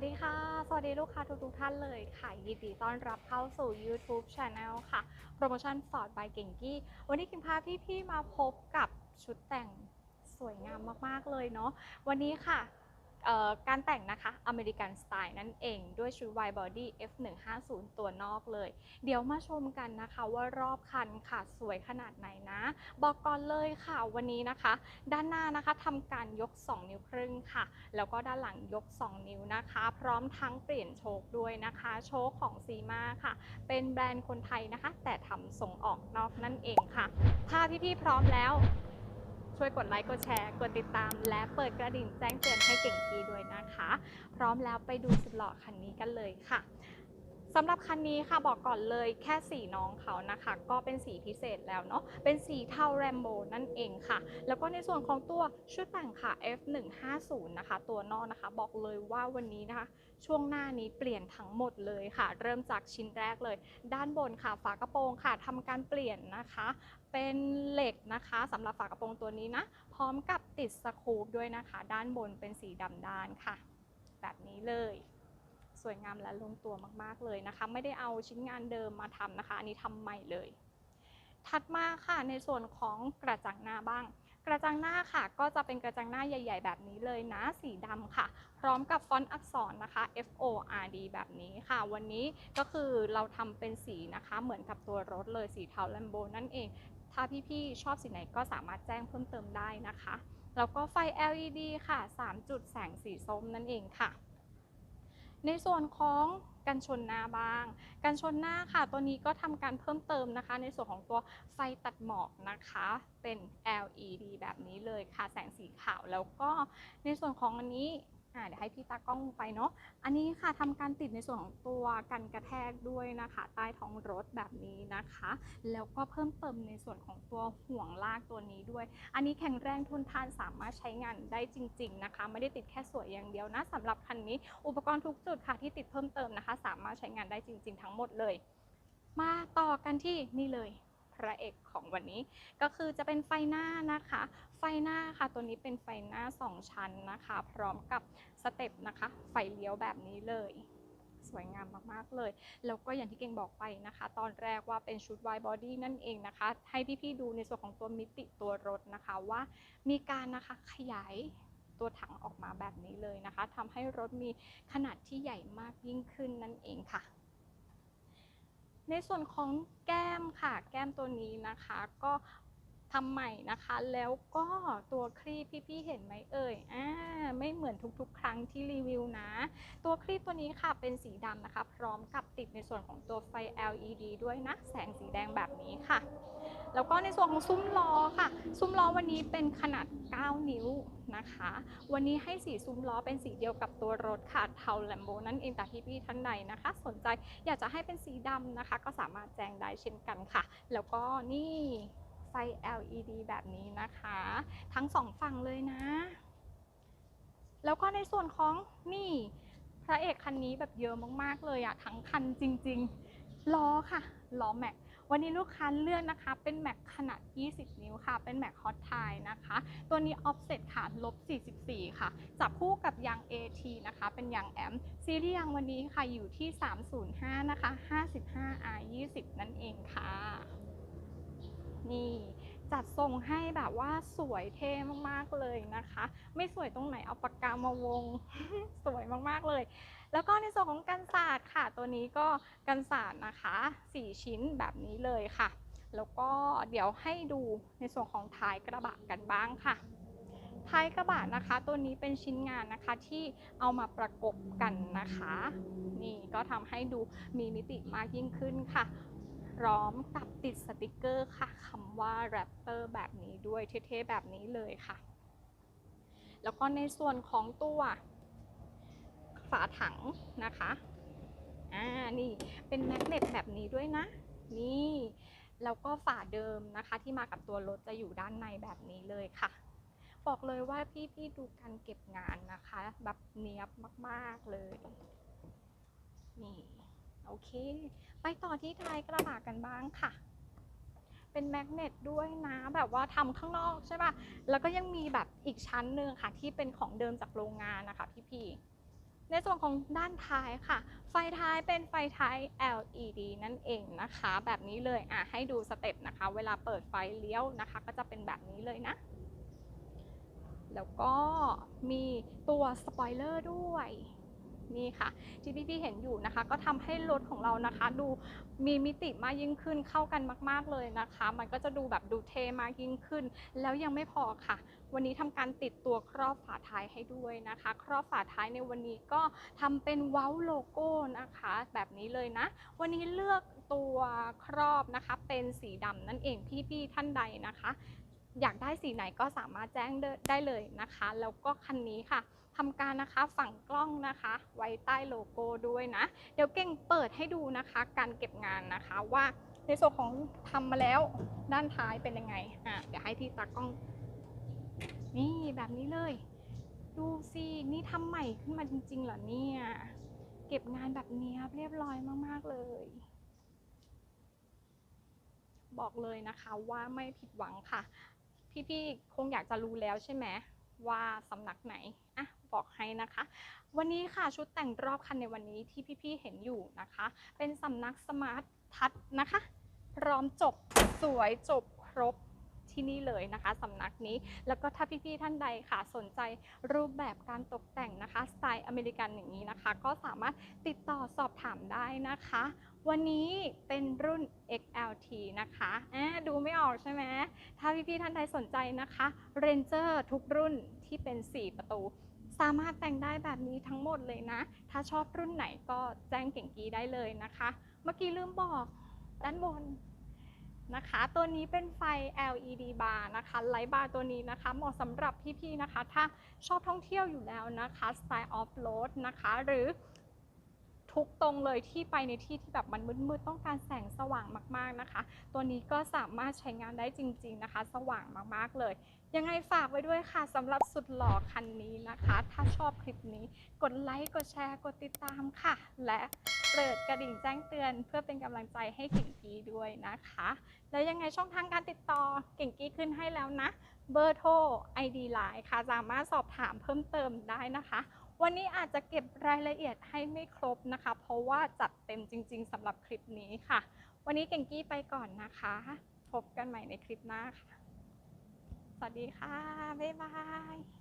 วัสดีค่ะ สวัสดีลูกค้าทุกๆท่านเลยค่ะยินดีต้อนรับเข้าสู่ YouTube Channel ค่ะ โปรโมชั่นสอดบายเก่งกี้ วันนี้กิมพาพี่ๆมาพบกับชุดแต่งสวยงามมากๆเลยเนาะ วันนี้ค่ะ การแต่งนะคะอเมริกันสไตล์นั่นเองด้วยชุด wide body F150 ตัวนอกเลย เดี๋ยวมาชมกันนะคะว่ารอบคันค่ะสวยขนาดไหนนะ บอกก่อนเลยค่ะวันนี้นะคะ ด้านหน้านะคะทำการยก 2 นิ้วครึ่งค่ะ แล้วก็ด้านหลังยก 2 นิ้วนะคะ พร้อมทั้งเปลี่ยนโชคด้วยนะคะ โชคของซีมาค่ะ เป็นแบรนด์คนไทยนะคะ แต่ทำส่งออกนอกนั่นเองค่ะ ถ้าพี่ๆพร้อมแล้ว ช่วยกดไลค์ กดแชร์ กดติดตาม และเปิดกระดิ่งแจ้งเตือนให้เก่งกีด้วยนะคะ พร้อมแล้วไปดูสุดหล่อคันนี้กันเลยค่ะ สำหรับคันนี้ค่ะบอกก่อนเลยแค่สีน้องเขานะคะ ก็เป็นสีพิเศษแล้วเนาะเป็นสีเทาแรมโบนั่นเองค่ะ แล้วก็ในส่วนของตัวชุดแต่งค่ะ F150 นะคะ ตัวนอกนะคะ บอกเลยว่าวันนี้นะคะ ช่วงหน้านี้เปลี่ยนทั้งหมดเลยค่ะ เริ่มจากชิ้นแรกเลย ด้านบนค่ะฝากระโปรงค่ะทำการเปลี่ยนนะคะ เป็นเหล็กนะคะสำหรับฝากระโปรงตัวนี้นะ พร้อมกับติดสกูปด้วยนะคะ ด้านบนเป็นสีดำด้านค่ะ แบบนี้เลย สวยงามและลงตัวมากๆเลยนะคะ ไม่ได้เอาชิ้นงานเดิมมาทำนะคะ อันนี้ทำใหม่เลย ถัดมาค่ะในส่วนของกระจังหน้าบ้าง กระจังหน้าค่ะ ก็จะเป็นกระจังหน้าใหญ่ ๆ แบบนี้เลยนะสีดำค่ะ พร้อมกับฟอนต์อักษรนะคะ F O R D แบบนี้ค่ะ วันนี้ก็คือเราทำเป็นสีนะคะ เหมือนกับตัวรถเลยสีเทาแลมโบนั่นเอง ถ้าพี่ๆชอบสีไหนก็สามารถแจ้งเพิ่มเติมได้นะคะแล้วก็ไฟ LED ค่ะ 3 จุดแสงสีส้มนั่นเองค่ะ ในส่วนของกันชนหน้าบ้าง กันชนหน้าค่ะ ตัวนี้ก็ทำการเพิ่มเติมนะคะ ในส่วนของตัวไฟตัดหมอกนะคะ เป็น LED แบบนี้เลยค่ะ แสงสีขาว แล้วก็ในส่วนของอันนี้ อ่าเดี๋ยวให้พี่ตากล้องไปเนาะ อันนี้ค่ะทำการติดในส่วนของตัวกันกระแทกด้วยนะคะ ใต้ท้องรถแบบนี้นะคะ แล้วก็เพิ่มเติมในส่วนของตัวห่วงลากตัวนี้ด้วย อันนี้แข็งแรงทนทานสามารถใช้งานได้จริง ๆนะคะ ไม่ได้ติดแค่สวยอย่างเดียวนะสำหรับคันนี้ อุปกรณ์ทุกจุดค่ะที่ติดเพิ่มเติมนะคะ สามารถใช้งานได้จริง ๆ ทั้งหมดเลย มาต่อกันที่นี่เลย ระเอกของวันนี้ ก็คือจะเป็นไฟหน้านะคะ ไฟหน้าค่ะตัวนี้เป็นไฟหน้า 2 ชั้นนะคะ พร้อมกับสเต็ปนะคะ ไฟเลี้ยวแบบนี้เลย สวยงามมากๆเลย แล้วก็อย่างที่เก่งบอกไปนะคะ ตอนแรกว่าเป็นชุด wide body นั่นเองนะคะ ให้พี่ๆดูในส่วนของตัวมิติตัวรถนะคะว่ามีการนะคะขยายตัวถังออกมาแบบนี้เลยนะคะทำให้รถมีขนาดที่ใหญ่มากยิ่งขึ้นนั่นเองค่ะ ในส่วนของแก้มค่ะ แก้มตัวนี้นะคะ ก็ ทำใหม่นะคะ แล้วก็ตัวครีบพี่ๆเห็นไหมเอ่ยอ่าไม่เหมือนทุกๆ ครั้งที่รีวิวนะ ตัวครีบตัวนี้ค่ะเป็นสีดำนะคะ พร้อมกับติดในส่วนของตัวไฟ LED ด้วยนะ แสงสีแดงแบบนี้ค่ะ แล้วก็ในส่วนของซุ้มล้อค่ะ ซุ้มล้อวันนี้เป็นขนาด 9 นิ้วนะคะ วันนี้ให้สีซุ้มล้อเป็นสีเดียวกับตัวรถค่ะเทาแลมโบนั่นเองแต่พี่ๆท่านใดนะคะ สนใจอยากจะให้เป็นสีดำนะคะ ก็สามารถแจ้งได้เช่นกันค่ะ แล้วก็นี่ ไฟ LED แบบนี้นะคะ ทั้งสองฝั่งเลยนะ แล้วก็ในส่วนของนี่พระเอกคันนี้แบบเยอะมากๆเลยอะทั้งคันจริงๆล้อค่ะล้อแม็กวันนี้ลูกค้าเลือกนะคะ เป็นแม็กขนาด 20 นิ้วค่ะ เป็นแม็กฮอตไทนะคะ ตัวนี้ออฟเซ็ตค่ะลบ 44 ค่ะ จับคู่กับยาง AT นะคะ เป็นยางแอม ซีรีส์ยางวันนี้ค่ะอยู่ที่ 305 นะคะ 55 R 20 นั่นเองค่ะ นี่จัดทรงให้แบบว่าสวยเท่มากๆเลยนะคะ ไม่สวยตรงไหนเอาปากกามาวง สวยมากๆเลย แล้วก็ในส่วนของกันศาสตร์ค่ะ ตัวนี้ก็กันศาสตร์นะคะ 4 ชิ้นแบบนี้เลยค่ะ แล้วก็เดี๋ยวให้ดูในส่วนของท้ายกระบะกันบ้างค่ะ ท้ายกระบะนะคะ ตัวนี้เป็นชิ้นงานนะคะที่เอามาประกบกันนะคะ นี่ก็ทำให้ดูมีมิติมากยิ่งขึ้นค่ะ ร้อมกับติดสติกเกอร์ค่ะคำว่าแรปเปอร์แบบนี้ด้วยเท่ๆแบบนี้เลยค่ะ แล้วก็ในส่วนของตัวฝาถังนะคะ อ่า นี่เป็นแมกเนตแบบนี้ด้วยนะ นี่ แล้วก็ฝาเดิมนะคะ ที่มากับตัวรถจะอยู่ด้านในแบบนี้เลยค่ะ บอกเลยว่าพี่ๆดูการเก็บงานนะคะ แบบเนียบมาก ๆ เลย นี่ โอเค ไปต่อที่ท้ายกระบะกันบ้างค่ะ เป็นแมกเนตด้วยนะแบบว่าทำข้างนอกใช่ปะแล้วก็ยังมีแบบอีกชั้นหนึ่งค่ะ ที่เป็นของเดิมจากโรงงานนะคะพี่ในส่วนของด้านท้ายค่ะ ไฟท้ายเป็นไฟท้าย LED นั่นเองนะคะ แบบนี้เลยอะให้ดูสเต็ปนะคะ เวลาเปิดไฟเลี้ยวนะคะ ก็จะเป็นแบบนี้เลยนะแล้วก็มีตัวสปอยเลอร์ด้วย นี่ค่ะ ที่พี่ๆเห็นอยู่นะคะ ก็ทำให้รถของเรานะคะ ดูมีมิติมากยิ่งขึ้นเข้ากันมาก ๆเลยนะคะ มันก็จะดูแบบดูเทมากยิ่งขึ้น แล้วยังไม่พอค่ะ วันนี้ทำการติดตัวครอบฝาท้ายให้ด้วยนะคะ ครอบฝาท้ายในวันนี้ก็ทำเป็นเว้าโลโก้นะคะ แบบนี้เลยนะ วันนี้เลือกตัวครอบนะคะเป็นสีดำนั่นเองพี่ๆท่านใดนะคะ อยากได้สีไหนก็สามารถแจ้งได้เลยนะคะ แล้วก็คันนี้ค่ะ ทำการนะคะฝังกล้องนะคะ ไว้ใต้โลโก้ด้วยนะ เดี๋ยวเก่งเปิดให้ดูนะคะ การเก็บงานนะคะว่าในส่วนของทำมาแล้วด้านท้ายเป็นยังไงอะเดี๋ยวให้ที่ตากล้อง นี่แบบนี้เลย ดูสินี่ทำใหม่ขึ้นมาจริงๆเหรอเนี่ย เก็บงานแบบเนี้ยเรียบร้อยมากๆเลย บอกเลยนะคะว่าไม่ผิดหวังค่ะ พี่ๆคงอยากจะรู้แล้วใช่ไหม ว่าสำนักไหนอะบอกให้นะคะ วันนี้ค่ะชุดแต่งรอบคันในวันนี้ที่พี่ๆเห็นอยู่นะคะ เป็นสำนักสมาร์ททัชนะคะ พร้อมจบสวยจบครบที่นี่เลยนะคะสำนักนี้แล้วก็ถ้าพี่ๆท่านใดค่ะสนใจรูปแบบการตกแต่งนะคะ สไตล์อเมริกันอย่างนี้นะคะ ก็สามารถติดต่อสอบถามได้นะคะ วันนี้เป็นรุ่น XLT นะคะอ่าดูไม่ออกใช่ไหม ถ้าพี่ๆท่านใดสนใจนะคะ Ranger ทุกรุ่นที่เป็น 4 ประตู สามารถแต่งได้แบบนี้ทั้งหมดเลยนะ ถ้าชอบรุ่นไหนก็แจ้งเก่งกีได้เลยนะคะ เมื่อกี้ลืมบอกด้านบนนะคะ ตัวนี้เป็นไฟ LED bar นะคะ ไลท์บาร์ตัวนี้นะคะ เหมาะสำหรับพี่ๆนะคะ ถ้าชอบท่องเที่ยวอยู่แล้วนะคะ สไตล์ออฟโรดนะคะ หรือ ทุกตรงเลยที่ไปในที่ที่แบบมันมืดๆต้องการแสงสว่างมากๆนะคะ ตัวนี้ก็สามารถใช้งานได้จริง ๆนะคะ สว่างมากๆเลย ยังไงฝากไว้ด้วยค่ะสำหรับสุดหล่อคันนี้นะคะ ถ้าชอบคลิปนี้ กดไลค์กดแชร์กดติดตามค่ะ และเปิดกระดิ่งแจ้งเตือน เพื่อเป็นกำลังใจให้เก่งกี้ด้วยนะคะ แล้วยังไงช่องทางการติดต่อเก่งกี้ขึ้นให้แล้วนะเบอร์โทร ID ไลน์ค่ะ สามารถสอบถามเพิ่มเติมได้นะคะ วันนี้อาจจะเก็บรายละเอียดให้ไม่ครบนะคะ เพราะว่าจัดเต็มจริง ๆสำหรับคลิปนี้ค่ะ วันนี้เก่งกี้ไปก่อนนะคะ พบกันใหม่ในคลิปหน้าค่ะ สวัสดีค่ะ บ๊ายบาย